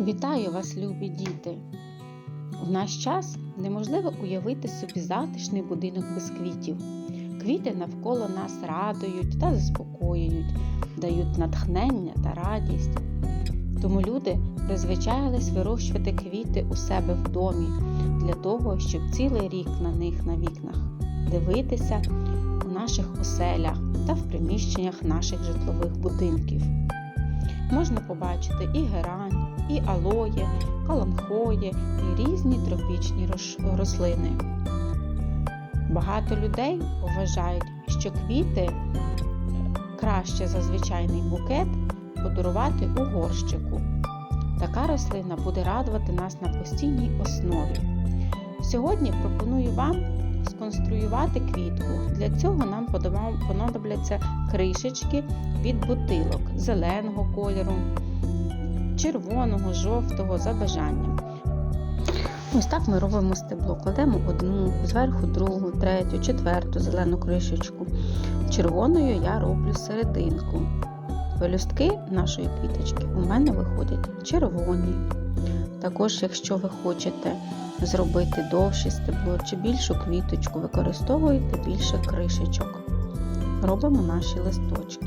Вітаю вас, любі діти! В наш час неможливо уявити собі затишний будинок без квітів. Квіти навколо нас радують та заспокоюють, дають натхнення та радість. Тому люди призвичаїлись вирощувати квіти у себе в домі для того, щоб цілий рік на них на вікнах дивитися у наших оселях та в приміщеннях наших житлових будинків. Можна побачити і герань, і алоє, каламхоє, і різні тропічні рослини. Багато людей вважають, що квіти е, краще за звичайний букет подарувати у горщику. Така рослина буде радувати нас на постійній основі. Сьогодні пропоную вам сконструювати квітку. Для цього нам понадобляться кришечки від бутилок зеленого кольору, червоного, жовтого за бажанням. Ось так ми робимо стебло. Кладемо одну, зверху другу, третю, четверту зелену кришечку. Червоною я роблю серединку. Пелюстки нашої квіточки у мене виходять червоні. Також, якщо ви хочете зробити довше стебло чи більшу квіточку, використовуйте більше кришечок. Робимо наші листочки.